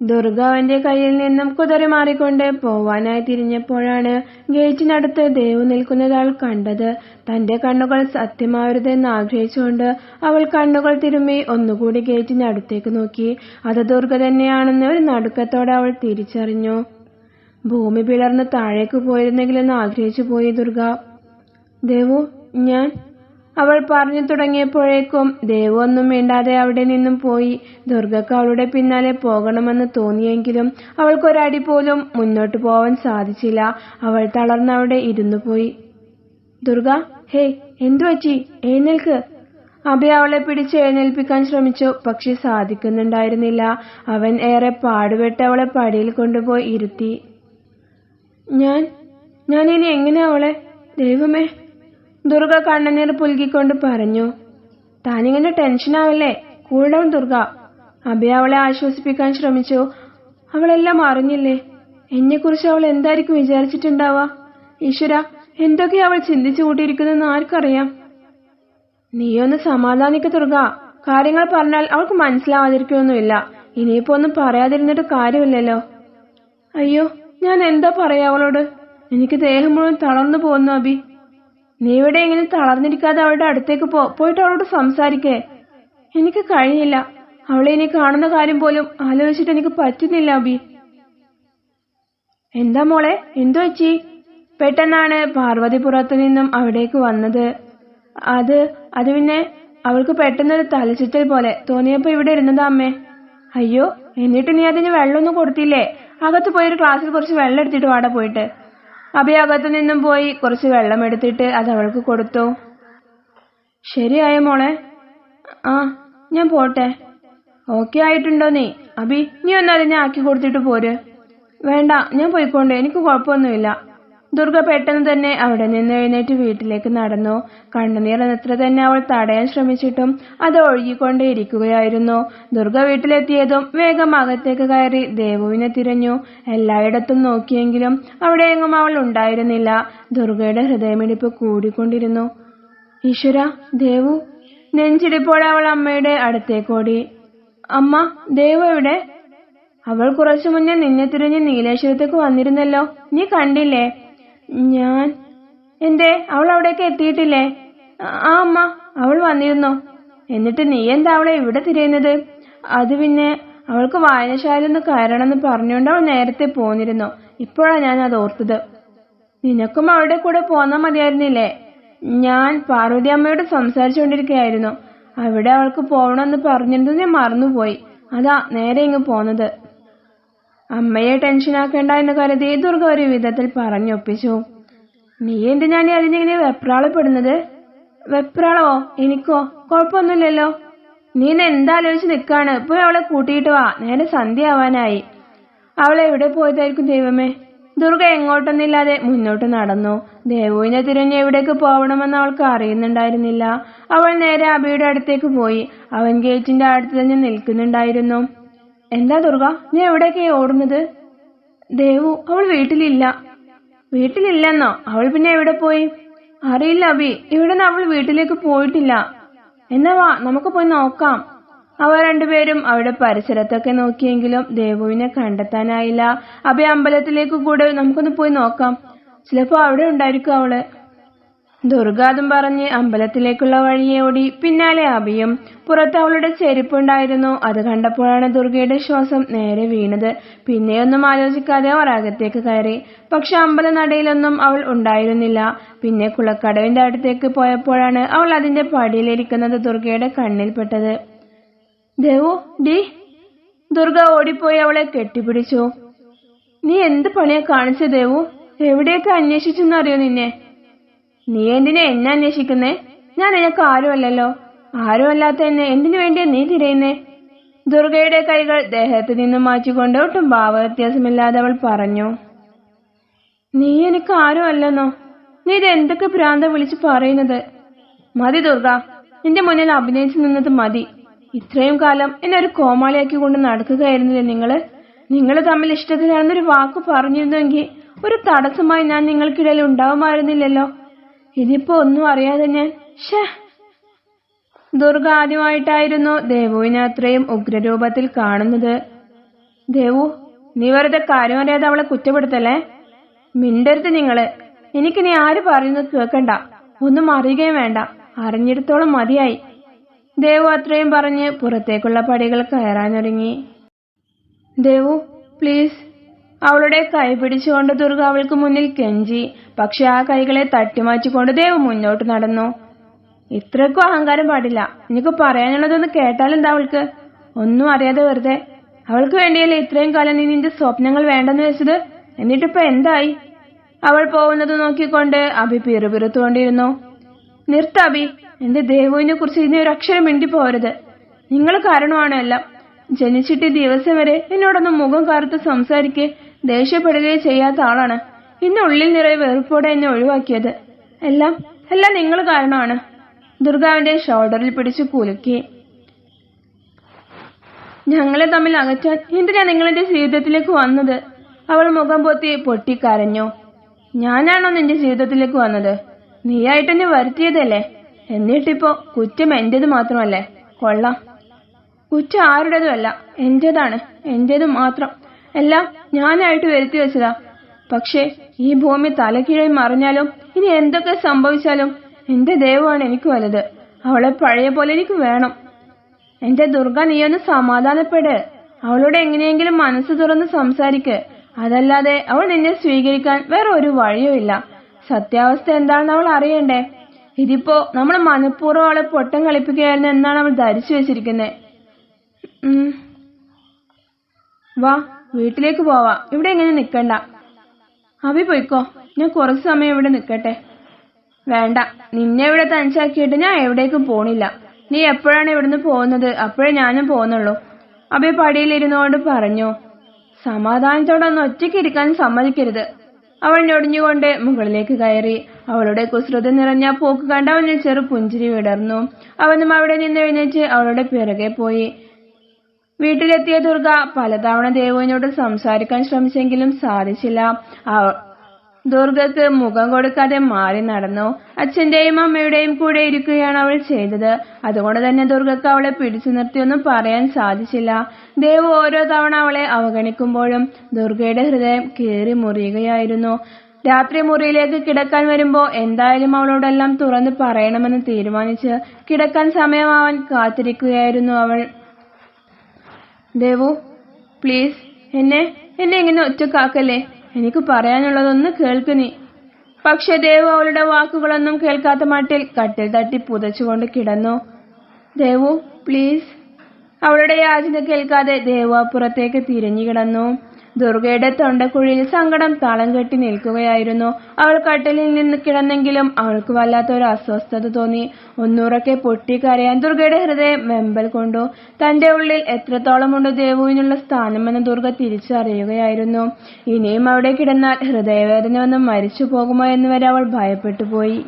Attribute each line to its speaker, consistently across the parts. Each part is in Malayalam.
Speaker 1: ദുർഗ അവന്റെ കയ്യിൽ നിന്നും കുതറി മാറിക്കൊണ്ട് പോവാനായി തിരിഞ്ഞപ്പോഴാണ് ഗേറ്റിനടുത്ത് ദേവു നിൽക്കുന്നത് അവൾ കണ്ടത്. തന്റെ കണ്ണുകൾ സത്യമാവരുതെന്ന് ആഗ്രഹിച്ചുകൊണ്ട് അവൾ കണ്ണുകൾ തിരുമ്മി ഒന്നുകൂടി ഗേറ്റിനടുത്തേക്ക് നോക്കി. അത് ദുർഗ തന്നെയാണെന്ന് ഒരു നടുക്കത്തോടെ അവൾ തിരിച്ചറിഞ്ഞു. ഭൂമി പിളർന്ന് താഴേക്ക് പോയിരുന്നെങ്കിലെന്ന് ആഗ്രഹിച്ചു പോയി ദുർഗ. ദേവു ഞാൻ അവൾ പറഞ്ഞു തുടങ്ങിയപ്പോഴേക്കും ദേവൊന്നും വേണ്ടാതെ അവിടെ നിന്നും പോയി. ദുർഗക്ക് അവളുടെ പിന്നാലെ പോകണമെന്ന് തോന്നിയെങ്കിലും അവൾക്കൊരടി പോലും മുന്നോട്ട് പോവാൻ സാധിച്ചില്ല. അവൾ തളർന്ന് അവിടെ ഇരുന്നു പോയി. ദുർഗ ഹേ എന്തു പറ്റി? എഴുന്നേൽക്ക്. അഭി അവളെ പിടിച്ച് എഴുന്നേൽപ്പിക്കാൻ ശ്രമിച്ചു പക്ഷെ സാധിക്കുന്നുണ്ടായിരുന്നില്ല. അവൻ ഏറെ പാടുപെട്ട് അവളെ പടിയിൽ കൊണ്ടുപോയി ഇരുത്തി. ഞാൻ ഞാൻ ഇനി എങ്ങനെ അവളെ? ദൈവമേ. ദുർഗ കണ്ണുനീർ പുൽകിക്കൊണ്ട് പറഞ്ഞു താനിങ്ങനെ ടെൻഷനാവല്ലേ കൂൾ ദുർഗ. അഭയ അവളെ ആശ്വസിപ്പിക്കാൻ ശ്രമിച്ചു. അവളെല്ലാം അറിഞ്ഞില്ലേ? എന്നെക്കുറിച്ച് അവൾ എന്തായിരിക്കും വിചാരിച്ചിട്ടുണ്ടാവാ ഈശ്വര എന്തൊക്കെ അവൾ ചിന്തിച്ചു കൂട്ടിയിരിക്കുന്നെന്ന് ആർക്കറിയാം? നീയൊന്ന് സമാധാനിക്ക ദുർഗ. കാര്യങ്ങൾ പറഞ്ഞാൽ അവൾക്ക് മനസ്സിലാവാതിരിക്കൊന്നുമില്ല ഇനിയിപ്പോ ഒന്നും പറയാതിരുന്നിട്ട് കാര്യമില്ലല്ലോ. അയ്യോ ഞാൻ എന്താ പറയാ അവളോട്? എനിക്ക് ദേഹം മുഴുവൻ തളർന്നു പോകുന്നു അബി നീ ഇവിടെ ഇങ്ങനെ തളർന്നിരിക്കാതെ അവളുടെ അടുത്തേക്ക് പോ പോയിട്ട് അവളോട് സംസാരിക്കേ. എനിക്ക് കഴിയില്ല. അവളെ ഇനി കാണുന്ന കാര്യം പോലും ആലോചിച്ചിട്ട് എനിക്ക് പറ്റുന്നില്ല അബി. എന്താ മോളെ? എന്തോ വെച്ചി പെട്ടെന്നാണ് പാർവതിപുറത്ത് നിന്നും അവിടേക്ക് വന്നത്. അത് അത് പിന്നെ അവൾക്ക് പെട്ടെന്നൊരു തലചുറ്റൽ പോലെ തോന്നിയപ്പോ ഇവിടെ ഇരുന്നതാ അമ്മേ. അയ്യോ എന്നിട്ട് നീ അതിന് വെള്ളമൊന്നും കൊടുത്തില്ലേ? അകത്ത് പോയൊരു ഒരു ഗ്ലാസ്സിൽ കുറച്ച് വെള്ളം എടുത്തിട്ട് വാട പോയിട്ട്. അഭി നിന്നും പോയി കുറച്ച് വെള്ളം എടുത്തിട്ട് അത് അവൾക്ക് കൊടുത്തു. ശരിയായ മോളെ. ആ ഞാൻ പോട്ടെ. ഓക്കെ ആയിട്ടുണ്ടോ നീ? അഭി നീ ഒന്ന് അതിനെ ആക്കി കൊടുത്തിട്ട് പോര്. വേണ്ട ഞാൻ പോയിക്കൊണ്ട്. എനിക്ക് കുഴപ്പമൊന്നുമില്ല. ദുർഗ പെട്ടെന്ന് തന്നെ അവിടെ നിന്ന് എഴുന്നേറ്റ് വീട്ടിലേക്ക് നടന്നു. കണ്ണുനീർ എത്ര തന്നെ അവൾ തടയാൻ ശ്രമിച്ചിട്ടും അത് ഒഴുകിക്കൊണ്ടേ ഇരിക്കുകയായിരുന്നു ദുർഗ വീട്ടിലെത്തിയതും വേഗം അകത്തേക്ക് കയറി ദേവുവിനെ തിരഞ്ഞു. എല്ലായിടത്തും നോക്കിയെങ്കിലും അവിടെയെങ്ങും അവൾ ഉണ്ടായിരുന്നില്ല. ദുർഗയുടെ ഹൃദയമിടിപ്പ് കൂടിക്കൊണ്ടിരുന്നു. ഈശ്വര ദേവു. നെഞ്ചിടിപ്പോടെ അവൾ അമ്മയുടെ അടുത്തേക്കോടി അമ്മ ദേവു എവിടെ? അവൾ കുറച്ചു മുന്നേ നിന്നെ തിരിഞ്ഞ് നീലേശ്വരത്തേക്ക് വന്നിരുന്നല്ലോ. നീ കണ്ടില്ലേ? ഞാൻ? എന്തേ അവൾ അവിടേക്ക് എത്തിയിട്ടില്ലേ? ആ അമ്മ അവൾ വന്നിരുന്നു. എന്നിട്ട് നീ എന്താ അവളെ ഇവിടെ തിരയുന്നത്? അത് പിന്നെ അവൾക്ക് വായനശാല ഒന്ന് കയറണമെന്ന് പറഞ്ഞുകൊണ്ട് അവൾ നേരത്തെ പോന്നിരുന്നു. ഇപ്പോഴാണ് ഞാൻ അത് ഓർത്തത്. നിനക്കും അവളുടെ കൂടെ പോന്നാ മതിയായിരുന്നില്ലേ? ഞാൻ പാർവതി അമ്മയോട് സംസാരിച്ചുകൊണ്ടിരിക്കുകയായിരുന്നു. അവിടെ അവൾക്ക് പോകണമെന്ന് പറഞ്ഞിരുന്നത് ഞാൻ മറന്നുപോയി. അതാ നേരെ ഇങ്ങ് പോന്നത്. അമ്മയെ ടെൻഷനാക്കേണ്ട എന്ന് കരുതി ദുർഗ ഒരു വിധത്തിൽ പറഞ്ഞൊപ്പിച്ചു. നീ എന്തിനാണ് അതിനിങ്ങനെ വെപ്രാളപ്പെടുന്നത്? വെപ്രാളോ എനിക്കോ? കുഴപ്പമൊന്നുമില്ലല്ലോ. നീ എന്താ എന്താലോചിച്ച് നിൽക്കാണ് പോയി അവളെ കൂട്ടിയിട്ട് വാ. നേരെ സന്ധ്യ ആവാനായി അവളെ എവിടെ പോയതായിരിക്കും ദൈവമേ? ദുർഗ എങ്ങോട്ടൊന്നില്ലാതെ മുന്നോട്ട് നടന്നു. ദേവുവിനെ തിരഞ്ഞ് എവിടേക്ക് പോകണമെന്ന് അവൾക്ക് അറിയുന്നുണ്ടായിരുന്നില്ല. അവൾ നേരെ അബിയുടെ അടുത്തേക്ക് പോയി. അവൻ ഗേറ്റിന്റെ അടുത്ത് തന്നെ നിൽക്കുന്നുണ്ടായിരുന്നു. എന്താ ദുർഗ? നീ എവിടേക്കാ ഓടുന്നത്? ദേവു അവൾ വീട്ടിലില്ല. വീട്ടിലില്ലെന്നോ? അവൾ പിന്നെ എവിടെ പോയി? അറിയില്ല അബി ഇവിടുന്ന് അവൾ വീട്ടിലേക്ക് പോയിട്ടില്ല. എന്നാ വാ നമുക്ക് പോയി നോക്കാം. അവർ രണ്ടുപേരും അവിടെ പരിസരത്തൊക്കെ നോക്കിയെങ്കിലും ദേവുവിനെ കണ്ടെത്താനായില്ല. അബി അമ്പലത്തിലേക്ക് കൂടെ നമുക്കൊന്ന് പോയി നോക്കാം. ചിലപ്പോ അവിടെ ഉണ്ടായിരിക്കും അവൾ. ദുർഗാതും പറഞ്ഞ് അമ്പലത്തിലേക്കുള്ള വഴിയെ ഓടി പിന്നാലെ അഭിയും പുറത്ത് അവളുടെ ചെരുപ്പുണ്ടായിരുന്നു അത് കണ്ടപ്പോഴാണ് ദുർഗയുടെ ശ്വാസം നേരെ വീണത്. പിന്നെയൊന്നും ആലോചിക്കാതെ അവർ അകത്തേക്ക് കയറി. പക്ഷെ അമ്പലനടയിലൊന്നും അവൾ ഉണ്ടായിരുന്നില്ല. പിന്നെ കുളക്കടവിന്റെ അടുത്തേക്ക് പോയപ്പോഴാണ് അവൾ അതിന്റെ പടിയിലിരിക്കുന്നത് ദുർഗയുടെ കണ്ണിൽപ്പെട്ടത് ദേവു ഡി. ദുർഗ ഓടിപ്പോയി അവളെ കെട്ടിപ്പിടിച്ചു. നീ എന്ത് പണിയാ കാണിച്ച ദേവു? എവിടെയൊക്കെ അന്വേഷിച്ചെന്നറിയോ നിന്നെ? നീ എന്തിനാ എന്നെ അന്വേഷിക്കുന്നേ? ഞാൻ നിനക്ക് ആരുമല്ലല്ലോ. ആരുമല്ലാത്ത എന്നെ എന്തിനു വേണ്ടിയാ നീ തിരയുന്നേ? ദുർഗയുടെ കൈകൾ ദേഹത്ത് നിന്നും മാറ്റിക്കൊണ്ട് ഒട്ടും ഭാവവ്യത്യാസമില്ലാതെ അവൾ പറഞ്ഞു. നീ എനിക്ക് ആരുമല്ലെന്നോ? നീ ഇത് എന്തൊക്കെ ഭ്രാന്ത വിളിച്ചു പറയുന്നത്? മതി ദുർഗ നിന്റെ മുന്നിൽ അഭിനയിച്ചു നിന്നത് മതി. ഇത്രയും കാലം എന്നെ ഒരു കോമാളിയാക്കി കൊണ്ട് നടക്കുകയായിരുന്നില്ലേ നിങ്ങൾ? നിങ്ങൾ തമ്മിൽ ഇഷ്ടത്തിലാണെന്നൊരു വാക്ക് പറഞ്ഞിരുന്നെങ്കിൽ ഒരു തടസ്സമായി ഞാൻ നിങ്ങൾക്കിടയിൽ ഉണ്ടാവുമായിരുന്നില്ലല്ലോ. ഇതിപ്പോ ഒന്നും അറിയാതെ ഞാൻ ഷേ ദുർഗ ആദ്യമായിട്ടായിരുന്നു ദേവുവിനെ അത്രയും ഉഗ്രരൂപത്തിൽ കാണുന്നത്. ദേവു നീ വെറുതെ കാര്യം അറിയാതെ അവളെ കുറ്റപ്പെടുത്തല്ലേ? മിണ്ടരുത് നിങ്ങൾ. എനിക്ക് നീ ആര് പറയുന്നത് കേൾക്കണ്ട ഒന്നും അറിയുകയും വേണ്ട. അറിഞ്ഞിടത്തോളം മതിയായി. ദേവു അത്രയും പറഞ്ഞ് പുറത്തേക്കുള്ള പടികൾ കയറാനൊരുങ്ങി. ദേവു പ്ലീസ്. അവളുടെ കൈ പിടിച്ചുകൊണ്ട് ദുർഗ അവൾക്ക് മുന്നിൽ കെഞ്ചി. പക്ഷെ ആ കൈകളെ തട്ടിമാറ്റിക്കൊണ്ട് ദേവ് മുന്നോട്ട് നടന്നു. ഇത്രക്കും അഹങ്കാരം പാടില്ല. എനിക്ക് പറയാനുള്ളതൊന്ന് കേട്ടാലെന്താ അവൾക്ക്? ഒന്നും അറിയാതെ വെറുതെ അവൾക്ക് വേണ്ടിയല്ലേ ഇത്രയും കാലം നീ നിന്റെ സ്വപ്നങ്ങൾ വേണ്ടെന്ന് വെച്ചത്? എന്നിട്ടിപ്പോ എന്തായി? അവൾ പോകുന്നത് നോക്കിക്കൊണ്ട് അഭി പിറുപിറുത്തുകൊണ്ടിരുന്നു. നിർത്ത അഭി എന്റെ ദേവുവിനെ കുറിച്ച് ഇനി ഒരു അക്ഷരം മിണ്ടി പോരുത് നിങ്ങൾ കാരണമാണ് എല്ലാം. ജനിച്ചിട്ട് ദിവസം വരെ എന്നോടൊന്ന് മുഖം കാർത്ത് സംസാരിക്കെ. ദേഷ്യപ്പെടുകയോ ചെയ്യാത്ത ആളാണ്. ഇന്ന് ഉള്ളിൽ നിറയെ വെറുപ്പോടെ എന്നെ ഒഴിവാക്കിയത്. എല്ലാം എല്ലാം നിങ്ങൾ കാരണമാണ്. ദുർഗാവിന്റെ ഷോൾഡറിൽ പിടിച്ച് കുലുക്കി. ഞങ്ങളെ തമ്മിൽ അകറ്റാൻ എന്തിനാ നിങ്ങളെന്റെ ജീവിതത്തിലേക്ക് വന്നത്? അവൾ മുഖം പൊത്തി പൊട്ടിക്കരഞ്ഞു. ഞാനാണോ നിന്റെ ജീവിതത്തിലേക്ക് വന്നത്? നീയായിട്ട് എന്നെ വരുത്തിയതല്ലേ? എന്നിട്ടിപ്പോ കുറ്റം എന്റേത് മാത്രമല്ലേ? കൊള്ളാം. കുറ്റം ആരുടേതുമല്ല എന്റേതാണ്. എന്റേത് മാത്രം. എല്ലാം ഞാനായിട്ട് വരുത്തി വെച്ചതാ. പക്ഷേ ഈ ഭൂമി തലക്കീഴായി മറിഞ്ഞാലും ഇനി എന്തൊക്കെ സംഭവിച്ചാലും എന്റെ ദൈവമാണ് എനിക്ക് വലുത്. അവളെ പഴയ പോലെ എനിക്ക് വേണം. എന്റെ ദുർഗ നീയൊന്ന് സമാധാനപ്പെട്. അവളോട് എങ്ങനെയെങ്കിലും മനസ്സ് തുറന്ന് സംസാരിക്ക്. അതല്ലാതെ അവൾ നിന്നെ സ്വീകരിക്കാൻ വേറെ ഒരു വഴിയുമില്ല സത്യാവസ്ഥ എന്താണെന്ന് അവൾ അറിയണ്ടേ? ഇതിപ്പോ നമ്മൾ മനഃപൂർവം അവളെ പൊട്ടം കളിപ്പിക്കുകയായിരുന്നു എന്നാണ് അവൾ ധരിച്ചു വെച്ചിരിക്കുന്നത് വാ. വീട്ടിലേക്ക് പോവാം. ഇവിടെ എങ്ങനെ നിക്കണ്ട? അഭി പോയിക്കോ. ഞാൻ കുറച്ച് സമയം ഇവിടെ നിക്കട്ടെ. വേണ്ട. നിന്നെ ഇവിടെ തനിച്ചാക്കിയിട്ട് ഞാൻ എവിടേക്കും പോണില്ല. നീ എപ്പോഴാണ് ഇവിടുന്ന് പോകുന്നത്? അപ്പോഴേ ഞാനും പോകുന്നുള്ളൂ. അഭി പടിയിലിരുന്നുകൊണ്ട് പറഞ്ഞു. സമാധാനത്തോടെ ഒന്ന് ഒറ്റയ്ക്ക് ഇരിക്കാൻ സമ്മതിക്കരുത്. അവൾ ഞൊടിഞ്ഞുകൊണ്ട് മുകളിലേക്ക് കയറി. അവളുടെ കുസൃത നിറഞ്ഞ പോക്ക് കണ്ട് അവന് ചെറു പുഞ്ചിരി വിടർന്നു. അവനും അവിടെ നിന്ന് എഴുന്നേറ്റ് അവളുടെ പിറകെ പോയി. വീട്ടിലെത്തിയ ദുർഗ പലതവണ ദേവുവിനോട് സംസാരിക്കാൻ ശ്രമിച്ചെങ്കിലും സാധിച്ചില്ല. ദുർഗക്ക് മുഖം കൊടുക്കാതെ മാറി നടന്നു. അച്ഛന്റെയും അമ്മയുടെയും കൂടെ ഇരിക്കുകയാണ് അവൾ ചെയ്തത്. അതുകൊണ്ട് തന്നെ ദുർഗക്ക് അവളെ പിടിച്ചു നിർത്തിയൊന്നും പറയാൻ സാധിച്ചില്ല. ദേവ് ഓരോ തവണ അവളെ അവഗണിക്കുമ്പോഴും ദുർഗയുടെ ഹൃദയം കീറി മുറിയുകയായിരുന്നു. രാത്രി മുറിയിലേക്ക് കിടക്കാൻ വരുമ്പോ എന്തായാലും അവളോടെല്ലാം തുറന്ന് പറയണമെന്ന് തീരുമാനിച്ച് കിടക്കാൻ സമയമാവാൻ കാത്തിരിക്കുകയായിരുന്നു അവൾ. ദേവു പ്ലീസ് എന്നെ എന്നെ ഇങ്ങനെ ഒറ്റക്കാക്കല്ലേ? എനിക്ക് പറയാനുള്ളതൊന്ന് കേൾക്ക് നീ. പക്ഷെ ദേവു അവളുടെ വാക്കുകളൊന്നും കേൾക്കാത്ത മട്ടിൽ കട്ടിൽ തട്ടി പുതച്ചുകൊണ്ട് കിടന്നു. ദേവു പ്ലീസ് അവളുടെ യാചന കേൾക്കാതെ ദേവു അപ്പുറത്തേക്ക് തിരിഞ്ഞു കിടന്നു. ദുർഗയുടെ തൊണ്ടക്കുഴിയിൽ സങ്കടം താളം കെട്ടി നിൽക്കുകയായിരുന്നു. അവൾ കട്ടിലിൽ നിന്ന് കിടന്നെങ്കിലും അവൾക്ക് വല്ലാത്ത ഒരു അസ്വസ്ഥത തോന്നി. ഒന്നുറക്കെ പൊട്ടിക്കരയാൻ ദുർഗയുടെ ഹൃദയം വെമ്പൽ കൊണ്ടു. തന്റെ ഉള്ളിൽ എത്രത്തോളമുണ്ട് ദേവുവിനുള്ള സ്ഥാനമെന്ന് ദുർഗ തിരിച്ചറിയുകയായിരുന്നു. ഇനിയും അവിടെ കിടന്നാൽ ഹൃദയവേദന വന്ന് മരിച്ചു പോകുമോ എന്ന് വരെ അവൾ ഭയപ്പെട്ടു പോയി.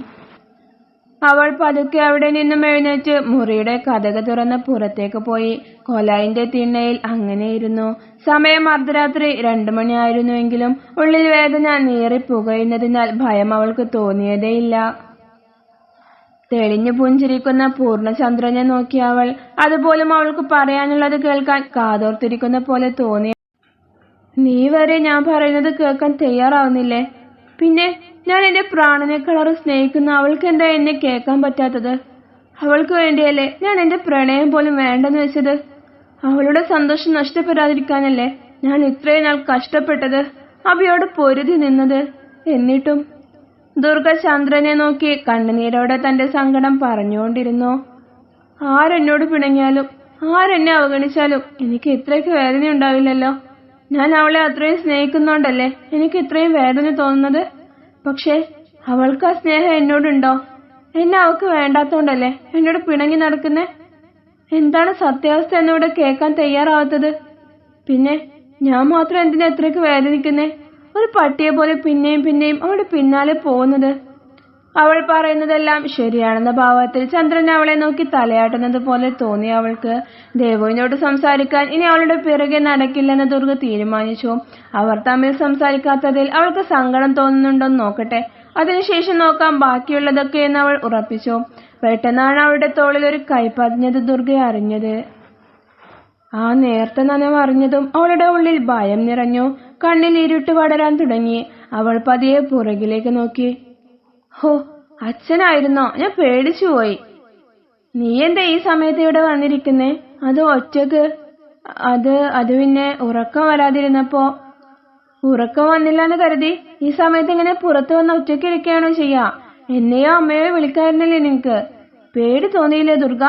Speaker 1: അവൾ പതുക്കെ അവിടെ നിന്നും എഴുന്നേറ്റ് മുറിയുടെ കഥക തുറന്ന് പുറത്തേക്ക് പോയി. കൊലായിന്റെ തിണ്ണയിൽ അങ്ങനെയിരുന്നു. സമയം അർദ്ധരാത്രി രണ്ടു മണിയായിരുന്നുവെങ്കിലും ഉള്ളിൽ വേദന നീറി പുകയുന്നതിനാൽ ഭയം അവൾക്ക് തോന്നിയതേയില്ല. തെളിഞ്ഞു പുഞ്ചിരിക്കുന്ന പൂർണചന്ദ്രനെ നോക്കിയ അവൾ. അതുപോലും അവൾക്ക് പറയാനുള്ളത് കേൾക്കാൻ കാതോർത്തിരിക്കുന്ന പോലെ തോന്നി. നീ വരെ ഞാൻ പറയുന്നത് കേൾക്കാൻ തയ്യാറാവുന്നില്ലേ? പിന്നെ ഞാൻ എന്റെ പ്രാണനേക്കാളേറെ സ്നേഹിക്കുന്ന അവൾക്ക് എന്താ എന്നെ കേൾക്കാൻ പറ്റാത്തത്? അവൾക്ക് വേണ്ടിയല്ലേ ഞാൻ എന്റെ പ്രണയം പോലും വേണ്ടെന്ന് വെച്ചത്? അവളുടെ സന്തോഷം നഷ്ടപ്പെടാതിരിക്കാനല്ലേ ഞാൻ ഇത്രയും നാൾ കഷ്ടപ്പെട്ടത്? അഭിയോട് പൊരുതി നിന്നത്. എന്നിട്ടും ദുർഗ ചന്ദ്രനെ നോക്കി കണ്ണുനീരോടെ തന്റെ സങ്കടം പറഞ്ഞുകൊണ്ടിരുന്നു. ആരെന്നോട് പിണങ്ങിയാലും ആരെന്നെ അവഗണിച്ചാലും എനിക്ക് ഇത്രയ്ക്ക് വേദന ഉണ്ടാവില്ലല്ലോ ഞാൻ അവളെ അത്രയും സ്നേഹിക്കുന്നോണ്ടല്ലേ എനിക്ക് ഇത്രയും വേദന തോന്നുന്നത്? പക്ഷേ അവൾക്ക് ആ സ്നേഹം എന്നോടുണ്ടോ? എന്നെ അവൾക്ക് വേണ്ടാത്തോണ്ടല്ലേ എന്നോട് പിണങ്ങി നടക്കുന്നേ? എന്താണ് സത്യാവസ്ഥ എന്നോട് കേൾക്കാൻ തയ്യാറാവാത്തത്? പിന്നെ ഞാൻ മാത്രം എന്തിനാ എത്രയ്ക്ക് വേദനിക്കുന്നേ? ഒരു പട്ടിയെ പോലെ പിന്നെയും പിന്നെയും അവളുടെ പിന്നാലെ പോകുന്നത്. അവൾ പറയുന്നതെല്ലാം ശരിയാണെന്ന ഭാവത്തിൽ ചന്ദ്രൻ അവളെ നോക്കി തലയാട്ടുന്നത് പോലെ തോന്നി അവൾക്ക്. ദേവുവിനോട് സംസാരിക്കാൻ ഇനി അവളുടെ പിറകെ നടക്കില്ലെന്ന് ദുർഗ തീരുമാനിച്ചു. അവർ തമ്മിൽ സംസാരിക്കാത്തതിൽ അവൾക്ക് സങ്കടം തോന്നുന്നുണ്ടോന്ന് നോക്കട്ടെ. അതിനുശേഷം നോക്കാം ബാക്കിയുള്ളതൊക്കെ എന്ന് അവൾ ഉറപ്പിച്ചു. പെട്ടെന്നാണ് അവളുടെ തോളിൽ ഒരു കൈ പതിഞ്ഞത് ദുർഗ അറിഞ്ഞത്. ആ നേർത്ത നനവ് അറിഞ്ഞതും അവളുടെ ഉള്ളിൽ ഭയം നിറഞ്ഞു. കണ്ണിൽ ഇരുട്ട് വടരാൻ തുടങ്ങി. അവൾ പതിയെ പുറകിലേക്ക് നോക്കി. ഹോ അച്ഛനായിരുന്നോ? ഞാൻ പേടിച്ചുപോയി നീ എന്താ ഈ സമയത്ത് ഇവിടെ വന്നിരിക്കുന്നേ? അത് ഒറ്റയ്ക്ക്? അത് അത് പിന്നെ ഉറക്കം വരാതിരുന്നപ്പോ? ഉറക്കം വന്നില്ല എന്ന് കരുതി ഈ സമയത്ത് ഇങ്ങനെ പുറത്തു വന്ന ഒറ്റയ്ക്ക് ഇരിക്കുകയാണോ ചെയ്യാ? എന്നെയോ അമ്മയോ വിളിക്കാറില്ലേ നിനക്ക്? പേടി തോന്നിയില്ലേ ദുർഗ?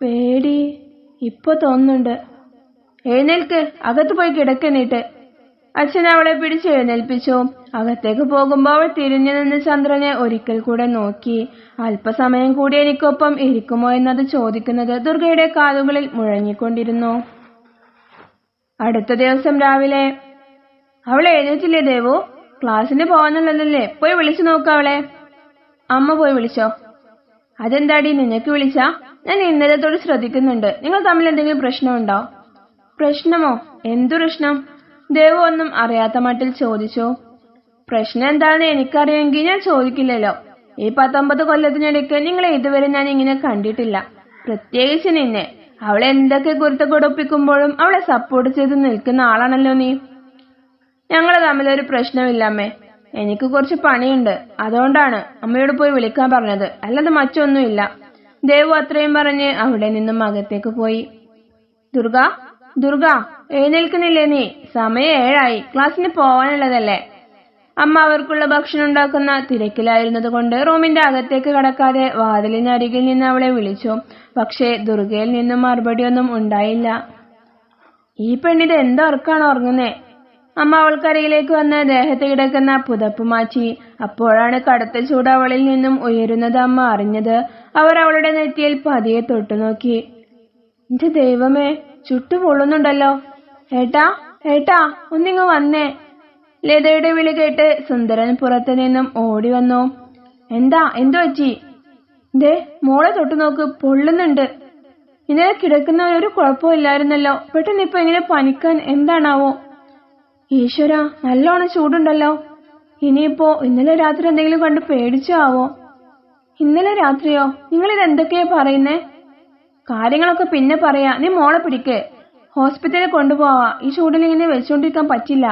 Speaker 1: പേടി. ഇപ്പൊ തോന്നുന്നുണ്ട്. എഴുന്നേൽക്ക് അകത്ത് പോയി കിടക്കെന്നിട്ട് അച്ഛൻ അവളെ പിടിച്ച് എഴുന്നേൽപ്പിച്ചു. അകത്തേക്ക് പോകുമ്പോൾ അവൾ തിരിഞ്ഞു നിന്ന് ചന്ദ്രനെ ഒരിക്കൽ കൂടെ നോക്കി. അല്പസമയം കൂടി എനിക്കൊപ്പം ഇരിക്കുമോ എന്നത് ചോദിക്കുന്നത് ദുർഗയുടെ കാതുകളിൽ മുഴങ്ങിക്കൊണ്ടിരുന്നു. അടുത്ത ദിവസം രാവിലെ അവൾ എഴുന്നേറ്റില്ലേ ദേവു? ക്ലാസ്സിന് പോകാനുള്ളതല്ലേ? പോയി വിളിച്ചു നോക്ക് അവളെ. അമ്മ പോയി വിളിച്ചോ? അതെന്താടി? നിനക്ക് വിളിച്ചാ? ഞാൻ ഇന്നലത്തോട് ശ്രദ്ധിക്കുന്നുണ്ട്. നിങ്ങൾ തമ്മിൽ എന്തെങ്കിലും പ്രശ്നമുണ്ടോ? പ്രശ്നമോ? എന്തു പ്രശ്നം? ദേവു ഒന്നും അറിയാത്ത മട്ടിൽ ചോദിച്ചു പ്രശ്നം എന്താണെന്ന് എനിക്കറിയെങ്കിൽ ഞാൻ ചോദിക്കില്ലല്ലോ. ഈ പത്തൊമ്പത് കൊല്ലത്തിനിടയ്ക്ക് നിങ്ങളെ ഇതുവരെ ഞാൻ ഇങ്ങനെ കണ്ടിട്ടില്ല. പ്രത്യേകിച്ച് നിന്നെ. അവളെ എന്തൊക്കെ കുരുത്തക്കൊടുപ്പിക്കുമ്പോഴും അവളെ സപ്പോർട്ട് ചെയ്ത് നിൽക്കുന്ന ആളാണല്ലോ നീ. ഞങ്ങൾ തമ്മിലൊരു പ്രശ്നമില്ലമ്മേ. എനിക്ക് കുറച്ച് പണിയുണ്ട്. അതുകൊണ്ടാണ് അമ്മയോട് പോയി വിളിക്കാൻ പറഞ്ഞത്. അല്ലാതെ മറ്റൊന്നുമില്ല. ദേവു അത്രയും പറഞ്ഞ് അവിടെ നിന്നും അകത്തേക്ക് പോയി. ദുർഗ ദുർഗ എഴുന്നേൽക്കുന്നില്ലേ നീ? സമയം ഏഴായി. ക്ലാസ്സിന് പോവാനുള്ളതല്ലേ? അമ്മ അവർക്കുള്ള ഭക്ഷണം ഉണ്ടാക്കുന്ന തിരക്കിലായിരുന്നതുകൊണ്ട് റൂമിന്റെ അകത്തേക്ക് കടക്കാതെ വാതിലിനരികിൽ നിന്ന് അവളെ വിളിച്ചു. പക്ഷേ ദുർഗയിൽ നിന്നും മറുപടിയൊന്നും ഉണ്ടായില്ല. ഈ പെണ്ണിത് എന്തോർക്കാണ് ഉറങ്ങുന്നേ? അമ്മ അവൾക്കരികിലേക്ക് വന്ന് ദേഹത്ത് കിടക്കുന്ന പുതപ്പ് മാറ്റി. അപ്പോഴാണ് കടുത്ത ചൂട് അവളിൽ നിന്നും ഉയരുന്നത് അമ്മ അറിഞ്ഞത്. അവർ അവളുടെ നെറ്റിയിൽ പതിയെ തൊട്ടുനോക്കി. എന്റെ ദൈവമേ ചുട്ടു പൊള്ളുന്നുണ്ടല്ലോ ഏട്ടാ ഏട്ടാ ഒന്നിങ്ങ് വന്നേ. ലതയുടെ വിളി കേട്ട് സുന്ദരൻ പുറത്തു നിന്നും ഓടി വന്നു. എന്താ എന്തു പറ്റി? ദേ മോളെ തൊട്ടു നോക്ക് പൊള്ളുന്നുണ്ട്. ഇന്നലെ കിടക്കുന്നവൻ ഒരു കുഴപ്പമില്ലായിരുന്നല്ലോ പെട്ടെന്ന് ഇപ്പൊ ഇങ്ങനെ പനിക്കാൻ എന്താണാവോ? ഈശ്വര നല്ലോണം ചൂടുണ്ടല്ലോ. ഇനിയിപ്പോ ഇന്നലെ രാത്രി എന്തെങ്കിലും കണ്ട് പേടിച്ചോ ആവോ ഇന്നലെ രാത്രിയോ? നിങ്ങൾ എന്തൊക്കെയാ പറയുന്നേ? കാര്യങ്ങളൊക്കെ പിന്നെ പറയാ നീ മോളെ പിടിക്ക്. ഹോസ്പിറ്റലിൽ കൊണ്ടുപോവാ. ഈ ചൂടിൽ ഇങ്ങനെ വെച്ചുകൊണ്ടിരിക്കാൻ പറ്റില്ല.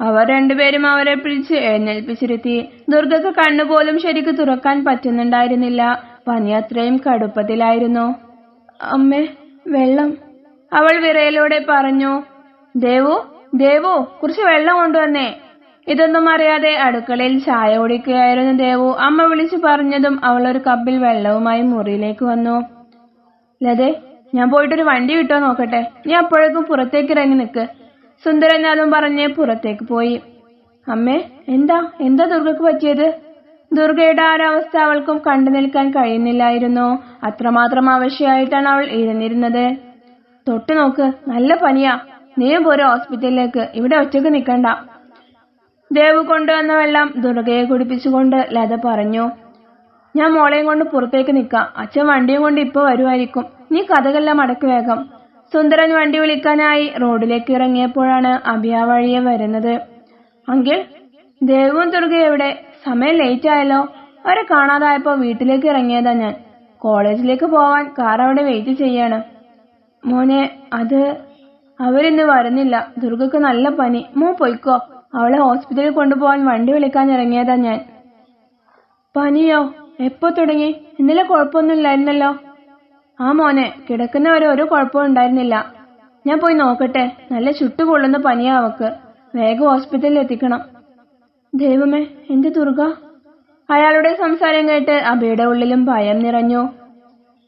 Speaker 1: അവർ രണ്ടുപേരും അവരെ പിടിച്ച് എഴുന്നേൽപ്പിച്ചിരുത്തി. ദുർഗക്ക് കണ്ണുപോലും ശരിക്ക് തുറക്കാൻ പറ്റുന്നുണ്ടായിരുന്നില്ല. പനി അത്രയും കടുപ്പത്തിലായിരുന്നു. അമ്മേ വെള്ളം. അവൾ വിറയിലൂടെ പറഞ്ഞു. ദേവു ദേവു കുറച്ച് വെള്ളം കൊണ്ടുവന്നേ. ഇതൊന്നും അറിയാതെ അടുക്കളയിൽ ചായ കുടിക്കുകയായിരുന്നു ദേവു. അമ്മ വിളിച്ചു പറഞ്ഞതും അവൾ ഒരു കപ്പിൽ വെള്ളവുമായി മുറിയിലേക്ക് വന്നു. ലതേ ഞാൻ പോയിട്ടൊരു വണ്ടി കിട്ടോ നോക്കട്ടെ? നീ അപ്പോഴേക്കും പുറത്തേക്ക് ഇറങ്ങി നിൽക്ക് സുന്ദരൻ എന്നാലും പറഞ്ഞ് പുറത്തേക്ക് പോയി. അമ്മേ എന്താ? എന്താ ദുർഗക്ക് പറ്റിയത്? ദുർഗയുടെ ആ ഒരവസ്ഥ അവൾക്കും കണ്ടു നിൽക്കാൻ കഴിയുന്നില്ലായിരുന്നു. അത്രമാത്രം ആവശ്യമായിട്ടാണ് അവൾ ഇരുന്നിരുന്നത് തൊട്ടു നോക്ക് നല്ല പനിയാ. നീ പോരെ ഹോസ്പിറ്റലിലേക്ക്. ഇവിടെ ഒറ്റയ്ക്ക് നിൽക്കണ്ട ദേവ് കൊണ്ടുവന്ന വെള്ളം ദുർഗയെ കുടിപ്പിച്ചുകൊണ്ട് ലത പറഞ്ഞു. ഞാൻ മോളെയും കൊണ്ട് പുറത്തേക്ക് നിൽക്കാം. അച്ഛൻ വണ്ടിയും കൊണ്ട് ഇപ്പൊ വരുമായിരിക്കും. നീ കഥകളെല്ലാം അടക്ക് വേഗം. സുന്ദരൻ വണ്ടി വിളിക്കാനായി റോഡിലേക്ക് ഇറങ്ങിയപ്പോഴാണ് അഭിയ വഴിയെ വരുന്നത്. അങ്കിൾ ദേവവും ദുർഗ എവിടെ? സമയം ലേറ്റ് ആയല്ലോ. അവരെ കാണാതായപ്പോ വീട്ടിലേക്ക് ഇറങ്ങിയതാ ഞാൻ. കോളേജിലേക്ക് പോവാൻ കാർ അവിടെ വെയിറ്റ് ചെയ്യാണ്. മോനെ അത് അവരിന്ന് വരുന്നില്ല. ദുർഗക്ക് നല്ല പനി. മോ പൊയ്ക്കോ. അവളെ ഹോസ്പിറ്റലിൽ കൊണ്ടുപോകാൻ വണ്ടി വിളിക്കാൻ ഇറങ്ങിയതാ ഞാൻ. പനിയോ? എപ്പോ തുടങ്ങി? ഇന്നലെ കുഴപ്പമൊന്നുമില്ലായിരുന്നല്ലോ ആ മോനെ കിടക്കുന്നവരെ ഒരു കുഴപ്പവും ഉണ്ടായിരുന്നില്ല. ഞാൻ പോയി നോക്കട്ടെ. നല്ല ചുട്ടുപൊള്ളുന്ന പനിയാ അവക്ക്. വേഗം ഹോസ്പിറ്റലിൽ എത്തിക്കണം. ദൈവമേ എന്റെ ദുർഗ? അയാളുടെ സംസാരം കേട്ട് അബിയുടെ ഉള്ളിലും ഭയം നിറഞ്ഞു.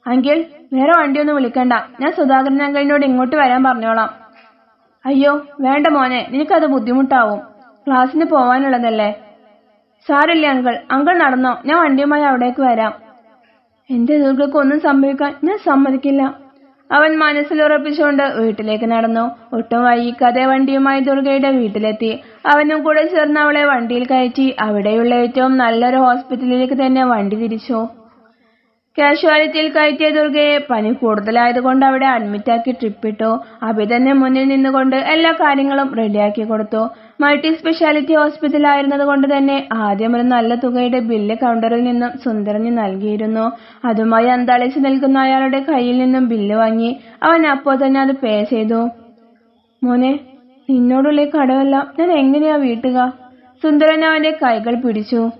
Speaker 1: അങ്കിൽ വേറെ വണ്ടിയൊന്നും വിളിക്കണ്ട. ഞാൻ സുധാകരൻ അങ്കിളിനോട് ഇങ്ങോട്ട് വരാൻ പറഞ്ഞോളാം. അയ്യോ വേണ്ട മോനെ. നിനക്കത് ബുദ്ധിമുട്ടാവും. ക്ലാസ്സിന് പോവാനുള്ളതല്ലേ? സാരില്ല അങ്കിൾ. അങ്കിൾ നടന്നോ? ഞാൻ വണ്ടിയുമായി അവിടേക്ക് വരാം. എന്റെ ദുർഗക്ക് ഒന്നും സംഭവിക്കാൻ ഞാൻ സമ്മതിക്കില്ല. അവൻ മനസ്സിലുറപ്പിച്ചുകൊണ്ട് വീട്ടിലേക്ക് നടന്നു. ഒട്ടും വൈകിക്കാതെ വണ്ടിയുമായി ദുർഗയുടെ വീട്ടിലെത്തി. അവനും കൂടെ ചേർന്ന് അവളെ വണ്ടിയിൽ കയറ്റി അവിടെയുള്ള ഏറ്റവും നല്ലൊരു ഹോസ്പിറ്റലിലേക്ക് തന്നെ വണ്ടി തിരിച്ചു. കാഷ്വാലിറ്റിയിൽ കയറ്റിയ ദുർഗയെ പനി കൂടുതലായതുകൊണ്ട് അവിടെ അഡ്മിറ്റാക്കി ട്രിപ്പിട്ടു അഭി തന്നെ മുന്നിൽ നിന്നുകൊണ്ട് എല്ലാ കാര്യങ്ങളും റെഡിയാക്കി കൊടുത്തു. മൾട്ടി സ്പെഷ്യാലിറ്റി ഹോസ്പിറ്റൽ ആയിരുന്നതുകൊണ്ട് തന്നെ ആദ്യം ഒരു നല്ല തുകയുടെ ബില്ല് കൗണ്ടറിൽ നിന്നും സുന്ദരന് നൽകിയിരുന്നു. അതുമായി അന്താളിച്ച് നിൽക്കുന്ന അയാളുടെ കയ്യിൽ നിന്നും ബില്ല് വാങ്ങി. അവൻ അപ്പോൾ തന്നെ അത് പേ ചെയ്തു. മോനെ നിന്നോടുള്ള കടമെല്ലാം ഞാൻ എങ്ങനെയാ വീട്ടുക? സുന്ദരൻ അവന്റെ കൈകൾ പിടിച്ചു.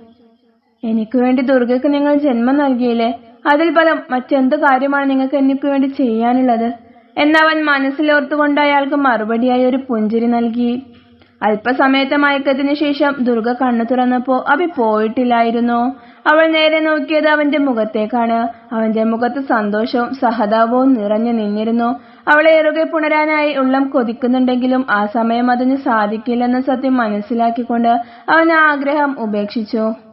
Speaker 1: എനിക്ക് വേണ്ടി ദുർഗയ്ക്ക് നിങ്ങൾ ജന്മം നൽകിയില്ലേ? അതിൽ ഫലം മറ്റെന്ത് കാര്യമാണ് നിങ്ങൾക്ക് എനിക്ക് വേണ്ടി ചെയ്യാനുള്ളത്? എന്നവൻ മനസ്സിലോർത്തുകൊണ്ട് അയാൾക്ക് മറുപടിയായി ഒരു പുഞ്ചിരി നൽകി. അല്പസമയത്തെ മയക്കത്തിനു ശേഷം ദുർഗ കണ്ണു തുറന്നപ്പോ അവ പോയിട്ടില്ലായിരുന്നു. അവൾ നേരെ നോക്കിയത് അവന്റെ മുഖത്തേക്കാണ്. അവന്റെ മുഖത്ത് സന്തോഷവും സഹതാപവും നിറഞ്ഞു നിന്നിരുന്നു. അവളെ ഇറുകെ പുണരാനായി ഉള്ളം കൊതിക്കുന്നുണ്ടെങ്കിലും ആ സമയം അതിന് സാധിക്കില്ലെന്ന സത്യം മനസ്സിലാക്കിക്കൊണ്ട് അവൻ ആഗ്രഹം ഉപേക്ഷിച്ചു.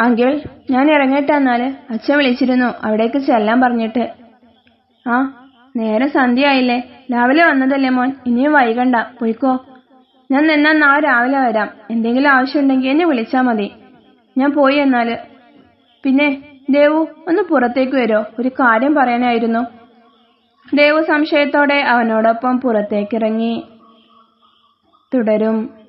Speaker 1: അങ്കിൾ ഞാൻ ഇറങ്ങട്ടെ എന്നാൽ അച്ഛൻ വിളിച്ചിരുന്നു. അവിടേക്ക് ചെല്ലാൻ പറഞ്ഞിട്ട്. ആ നേരെ സന്ധ്യയായില്ലേ. രാവിലെ വന്നതല്ലേ മോൻ? ഇനിയും വൈകണ്ട. പോയിക്കോ. ഞാൻ നിന്നാ നാളെ രാവിലെ വരാം. എന്തെങ്കിലും ആവശ്യമുണ്ടെങ്കിൽ എന്നെ വിളിച്ചാ മതി. ഞാൻ പോയി എന്നാൽ. പിന്നെ ദേവു ഒന്ന് പുറത്തേക്ക് വരുമോ ഒരു കാര്യം പറയാനായിരുന്നു. ദേവു സംശയത്തോടെ അവനോടൊപ്പം പുറത്തേക്കിറങ്ങി. തുടരും.